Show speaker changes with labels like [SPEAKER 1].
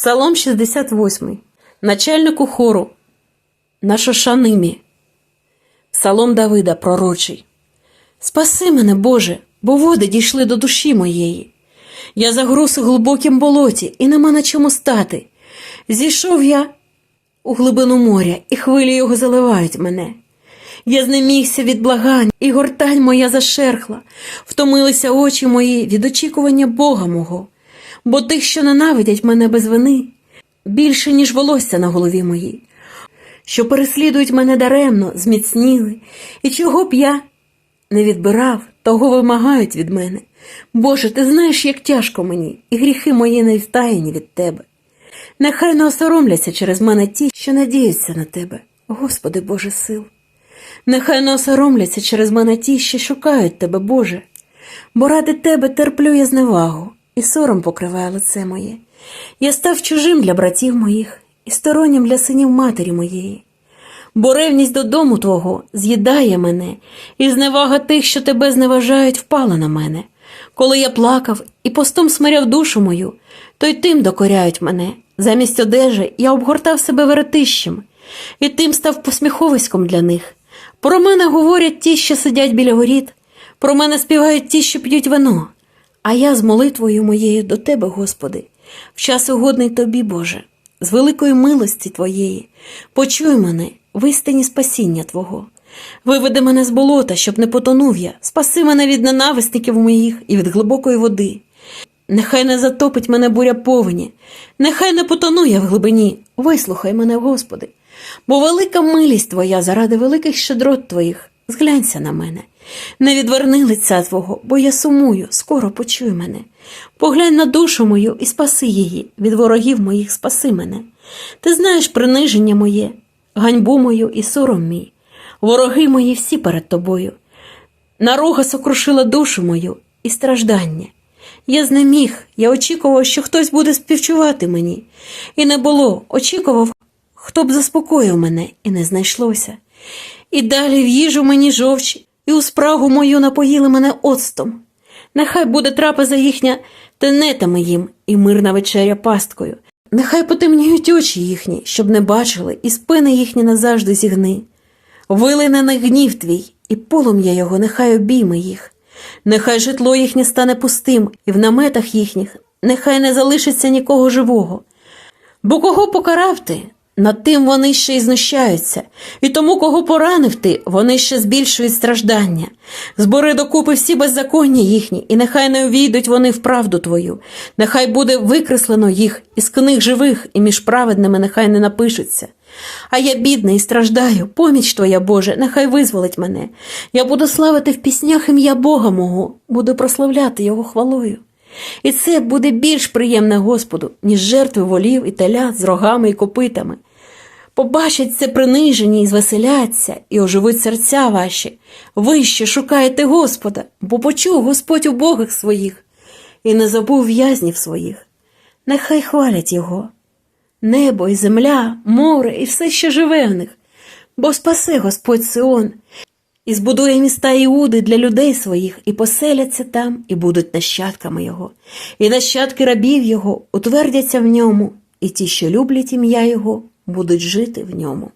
[SPEAKER 1] Псалом 68. Начальнику хору. На Шошанимі. Псалом Давида пророчий. Спаси мене, Боже, бо води дійшли до душі моєї. Я загруз у глибокім болоті, і нема на чому стати. Зійшов я у глибину моря, і хвилі його заливають мене. Я знемігся від благань, і гортань моя зашерхла, втомилися очі мої від очікування Бога мого, бо тих, що ненавидять мене без вини, більше, ніж волосся на голові моїй, що переслідують мене даремно, зміцніли, і чого б я не відбирав, того вимагають від мене. Боже, ти знаєш, як тяжко мені, і гріхи мої не втаєні від тебе. Нехай не осоромляться через мене ті, що надіються на тебе, Господи Боже сил. Нехай не осоромляться через мене ті, що шукають тебе, Боже, бо ради тебе терплю я зневагу, і сором покриває лице моє. Я став чужим для братів моїх і стороннім для синів матері моєї. Бо ревність додому твого з'їдає мене, і зневага тих, що тебе зневажають, впала на мене. Коли я плакав і постом смиряв душу мою, то й тим докоряють мене. Замість одежі я обгортав себе веретищем, і тим став посміховиськом для них. Про мене говорять ті, що сидять біля воріт, про мене співають ті, що п'ють вино. А я з молитвою моєю до тебе, Господи, в час угодний тобі, Боже, з великої милості Твоєї, почуй мене в істині спасіння Твого. Виведи мене з болота, щоб не потонув я, спаси мене від ненависників моїх і від глибокої води. Нехай не затопить мене буря повені, нехай не потону я в глибині, вислухай мене, Господи, бо велика милість Твоя заради великих щедрот Твоїх, зглянься на мене. Не відверни лиця Твого, бо я сумую, скоро почуй мене. Поглянь на душу мою і спаси її, від ворогів моїх спаси мене. Ти знаєш приниження моє, ганьбу мою і сором мій. Вороги мої всі перед тобою. Наруга сокрушила душу мою і страждання. Я знеміг, я очікував, що хтось буде співчувати мені, і не було, очікував, хто б заспокоїв мене, і не знайшлося. І далі в їжу мені жовч, і у спрагу мою напоїли мене оцтом. Нехай буде трапеза їхня тенетами їм, і мирна вечеря пасткою. Нехай потемніють очі їхні, щоб не бачили, і спини їхні назавжди зігни. Вилине на гнів твій, і полум'я його нехай обійме їх. Нехай житло їхнє стане пустим, і в наметах їхніх нехай не залишиться нікого живого. Бо кого покарав ти, над тим вони ще й знущаються, і тому, кого поранив ти, вони ще збільшують страждання. Збори докупи всі беззаконня їхні, і нехай не увійдуть вони в правду твою, нехай буде викреслено їх із книг живих, і між праведними нехай не напишуться. А я бідний і страждаю, поміч твоя Боже, нехай визволить мене. Я буду славити в піснях ім'я Бога мого, буду прославляти Його хвалою. І це буде більш приємне Господу, ніж жертви волів і телят з рогами і копитами. Побачать це принижені і звеселяться, і оживуть серця ваші. Ви ще шукаєте Господа, бо почув Господь убогих своїх і не забув в'язнів своїх. Нехай хвалять Його. Небо і земля, море і все, що живе в них, бо спасе Господь Сион, і збудує міста Іуди для людей своїх, і поселяться там, і будуть нащадками Його, і нащадки рабів Його утвердяться в ньому, і ті, що люблять ім'я Його, будуть жити в ньому.